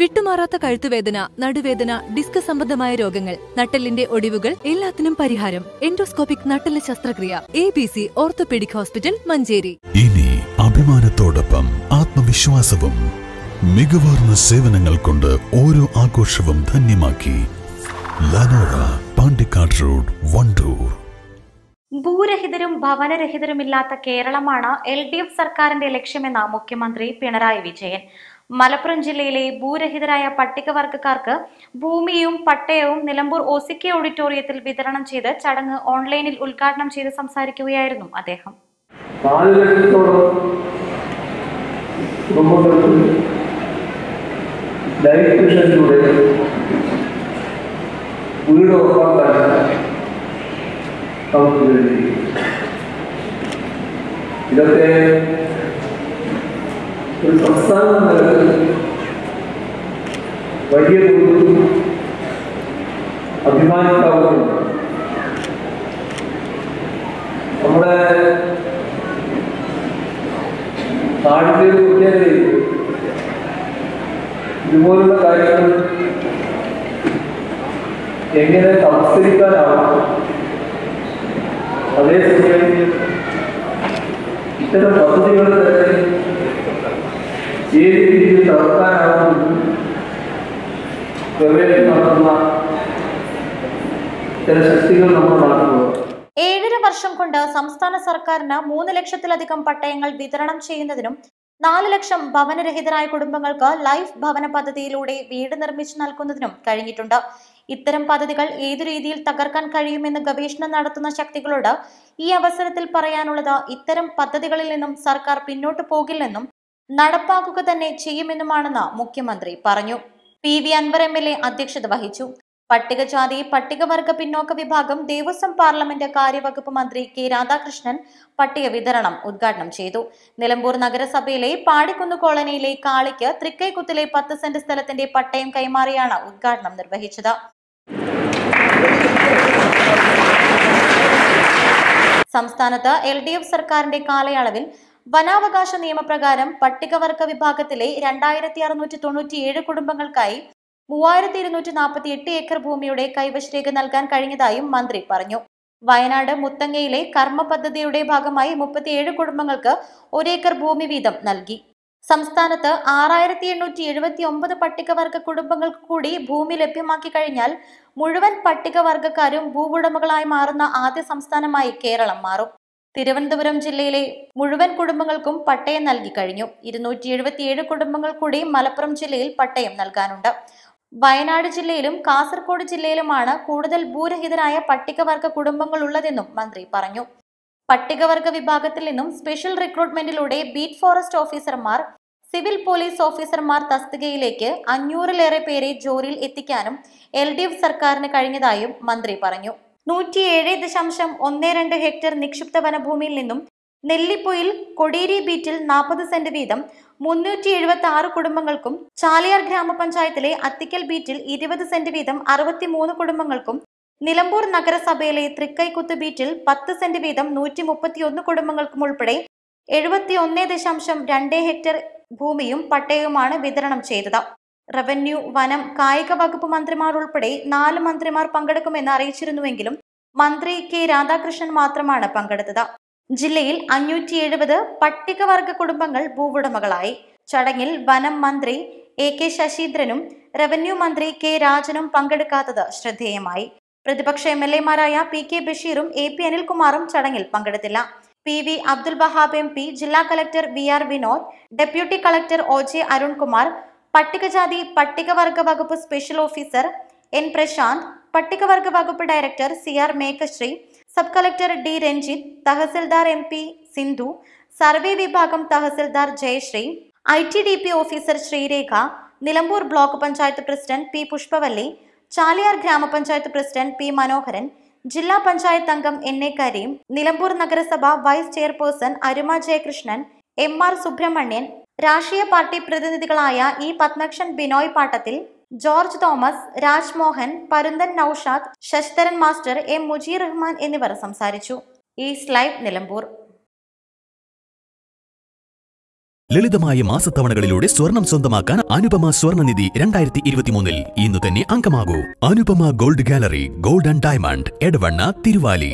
വിട്ടുമാറാത്ത കഴുത്തുവേദന നടുവേദന ഡിസ്ക് സംബന്ധമായ രോഗങ്ങൾ നട്ടലിന്റെ ഒടിവുകൾ എല്ലാത്തിനും പരിഹാരം. എൻഡോസ്കോപ്പിക് നട്ടെല്ല് ശസ്ത്രക്രിയ. A B C orthopaedic hospital Manjeri. ഇനി അഭിമാനത്തോടൊപ്പം ആത്മവിശ്വാസവും മികവാർന്ന സേവനങ്ങൾ കൊണ്ട് ഓരോ ആഘോഷവും ധന്യമാക്കി. ലനോറ പാണ്ടിക്കാട് റോഡ് വണ്ടൂർ. ഭൂരഹിതരും ഭവനരഹിതരുമില്ലാത്ത കേരളമാണ് എൽ ഡി എഫ് സർക്കാരിന്റെ ലക്ഷ്യമെന്ന് മുഖ്യമന്ത്രി പിണറായി വിജയൻ. മലപ്പുറം ജില്ലയിലെ ഭൂരഹിതരായ പട്ടികവർഗക്കാർക്ക് ഭൂമിയും പട്ടയവും നിലമ്പൂർ ഒസിക്കെ ഓഡിറ്റോറിയത്തിൽ വിതരണം ചെയ്ത് ചടങ്ങ് ഓൺലൈനിൽ ഉദ്ഘാടനം ചെയ്ത് സംസാരിക്കുകയായിരുന്നു അദ്ദേഹം. ഇതൊക്കെ ഒരു സംസ്ഥാന നിലയിൽ വലിയ തോതിൽ അഭിമാനിക്കാവുന്നതാണ് നമ്മുടെ നാടിന്റെ ഒരു പ്രത്യേകതയിൽ ഇതുപോലുള്ള കാര്യങ്ങൾ എങ്ങനെ സംസ്കരിക്കാനാവും അതേസമയം ഇത്തരം പദ്ധതികൾ തന്നെ ഏത് രീതിയിൽ ഏഴര വർഷം കൊണ്ട് സംസ്ഥാന സർക്കാരിന് മൂന്ന് ലക്ഷത്തിലധികം പട്ടയങ്ങൾ വിതരണം ചെയ്യുന്നതിനും നാല് ലക്ഷം ഭവനരഹിതരായ കുടുംബങ്ങൾക്ക് ലൈഫ് ഭവന പദ്ധതിയിലൂടെ വീട് നിർമ്മിച്ചു നൽകുന്നതിനും കഴിഞ്ഞിട്ടുണ്ട്. ഇത്തരം പദ്ധതികൾ ഏതു രീതിയിൽ തകർക്കാൻ കഴിയുമെന്ന് ഗവേഷണം നടത്തുന്ന ശക്തികളോട് ഈ അവസരത്തിൽ പറയാനുള്ളത് ഇത്തരം പദ്ധതികളിൽ നിന്നും സർക്കാർ പിന്നോട്ട് പോകില്ലെന്നും നടപ്പാക്കുക തന്നെ ചെയ്യുമെന്നുമാണെന്ന് മുഖ്യമന്ത്രി പറഞ്ഞു. P V Anvar M L A അധ്യക്ഷത വഹിച്ചു. പട്ടികജാതി പട്ടികവർഗ പിന്നോക്ക വിഭാഗം ദേവസ്വം പാർലമെന്റ് കാര്യവകുപ്പ് മന്ത്രി കെ രാധാകൃഷ്ണൻ പട്ടിക വിതരണം ഉദ്ഘാടനം ചെയ്തു. നിലമ്പൂർ നഗരസഭയിലെ പാടിക്കുന്ന് കോളനിയിലെ കാളിക്ക് തൃക്കൈക്കുത്തിലെ പത്ത് സെന്റ് സ്ഥലത്തിന്റെ പട്ടയം കൈമാറിയാണ് ഉദ്ഘാടനം നിർവഹിച്ചത്. സംസ്ഥാനത്ത് എൽ ഡി എഫ് സർക്കാരിന്റെ കാലയളവിൽ വനാവകാശ നിയമപ്രകാരം പട്ടികവർഗ വിഭാഗത്തിലെ രണ്ടായിരത്തി അറുന്നൂറ്റി തൊണ്ണൂറ്റിയേഴ് കുടുംബങ്ങൾക്കായി മൂവായിരത്തി ഇരുന്നൂറ്റി നാൽപ്പത്തി എട്ട് ഏക്കർ ഭൂമിയുടെ കൈവശരേഖ നൽകാൻ കഴിഞ്ഞതായും മന്ത്രി പറഞ്ഞു. വയനാട് മുത്തങ്ങയിലെ കർമ്മ പദ്ധതിയുടെ ഭാഗമായി മുപ്പത്തിയേഴ് കുടുംബങ്ങൾക്ക് ഒരേക്കർ ഭൂമി വീതം നൽകി. സംസ്ഥാനത്ത് ആറായിരത്തി എണ്ണൂറ്റി എഴുപത്തി ഒമ്പത് പട്ടികവർഗ കുടുംബങ്ങൾക്ക് കൂടി ഭൂമി ലഭ്യമാക്കി കഴിഞ്ഞാൽ മുഴുവൻ പട്ടികവർഗക്കാരും ഭൂവുടമകളായി മാറുന്ന ആദ്യ സംസ്ഥാനമായി കേരളം മാറും. തിരുവനന്തപുരം ജില്ലയിലെ മുഴുവൻ കുടുംബങ്ങൾക്കും പട്ടയം നൽകി കഴിഞ്ഞു. ഇരുന്നൂറ്റി എഴുപത്തിയേഴ് കുടുംബങ്ങൾ കൂടി മലപ്പുറം ജില്ലയിൽ പട്ടയം നൽകാനുണ്ട്. വയനാട് ജില്ലയിലും കാസർഗോഡ് ജില്ലയിലുമാണ് കൂടുതൽ ഭൂരഹിതരായ പട്ടികവർഗ കുടുംബങ്ങൾ ഉള്ളതെന്നും മന്ത്രി പറഞ്ഞു. പട്ടികവർഗ വിഭാഗത്തിൽ നിന്നും സ്പെഷ്യൽ റിക്രൂട്ട്മെന്റിലൂടെ ബീറ്റ് ഫോറസ്റ്റ് ഓഫീസർമാർ സിവിൽ പോലീസ് ഓഫീസർമാർ തസ്തികയിലേക്ക് അഞ്ഞൂറിലേറെ പേരെ ജോലിയിൽ എത്തിക്കാനും എൽ സർക്കാരിന് കഴിഞ്ഞതായും മന്ത്രി പറഞ്ഞു. നൂറ്റിയേഴ് ദശാംശം ഒന്ന് രണ്ട് ഹെക്ടർ നിക്ഷിപ്ത വനഭൂമിയിൽ നിന്നും നെല്ലിപ്പൊയിൽ കൊടിയേരി ബീറ്റിൽ നാൽപ്പത് സെന്റ് വീതം മുന്നൂറ്റി എഴുപത്തി ആറ് കുടുംബങ്ങൾക്കും ചാലിയാർ ഗ്രാമപഞ്ചായത്തിലെ അത്തിക്കൽ ബീറ്റിൽ ഇരുപത് സെന്റ് വീതം അറുപത്തിമൂന്ന് കുടുംബങ്ങൾക്കും നിലമ്പൂർ നഗരസഭയിലെ തൃക്കൈക്കുത്ത് ബീറ്റിൽ പത്ത് സെന്റ് വീതം നൂറ്റി മുപ്പത്തിയൊന്ന് കുടുംബങ്ങൾക്കും ഉൾപ്പെടെ എഴുപത്തി ഒന്ന് ദശാംശം രണ്ട് ഹെക്ടർ ഭൂമിയും പട്ടയവുമാണ് വിതരണം ചെയ്തത്. റവന്യൂ വനം കായിക വകുപ്പ് മന്ത്രിമാർ ഉൾപ്പെടെ നാല് മന്ത്രിമാർ പങ്കെടുക്കുമെന്ന് അറിയിച്ചിരുന്നുവെങ്കിലും മന്ത്രി കെ രാധാകൃഷ്ണൻ മാത്രമാണ് പങ്കെടുത്തത്. ജില്ലയിൽ അഞ്ഞൂറ്റി എഴുപത് പട്ടികവർഗ കുടുംബങ്ങൾ ഭൂവുടമകളായി. ചടങ്ങിൽ വനം മന്ത്രി എ കെ ശശീന്ദ്രനും റവന്യൂ മന്ത്രി കെ രാജനും പങ്കെടുക്കാത്തത് ശ്രദ്ധേയമായി. പ്രതിപക്ഷ എം എൽ എമാരായ പി കെ ബഷീറും എ പി അനിൽകുമാറും ചടങ്ങിൽ പങ്കെടുത്തില്ല. P V Abdul Wahab M P ജില്ലാ collector V R Vinod deputy collector O J Arunkumar പട്ടികജാതി പട്ടികവർഗ വകുപ്പ് സ്പെഷ്യൽ ഓഫീസർ എൻ പ്രശാന്ത് പട്ടികവർഗ വകുപ്പ് director C R Meghashree sub collector D Ranjith tahsildar M P Sindhu survey വിഭാഗം tahsildar Jayashree I T D P officer Sreerekha Nilambur block panchayat president P Pushpavalli Chaliyar ഗ്രാമപഞ്ചായത്ത് president P മനോഹരൻ ജില്ലാ പഞ്ചായത്ത് അംഗം N A Kareem Nilambur നഗരസഭ vice chairperson അരുമ Jayakrishnan M R Subramanian രാഷ്ട്രീയ party പ്രതിനിധികളായ E Padmakshan Binoy Pattathil George Thomas Rajmohan Parunthan Noushad Sasidharan master M Mujeer Rahman എന്നിവർ സംസാരിച്ചു. East Live Nilambur. ലളിതമായ മാസത്തവണകളിലൂടെ സ്വർണം സ്വന്തമാക്കാൻ അനുപമ സ്വർണനിധി രണ്ടായിരത്തി ഇരുപത്തിമൂന്നിൽ ഇന്ന് തന്നെ അംഗമാകൂ. Anupama gold gallery gold and diamond Edavanna Thiruvali.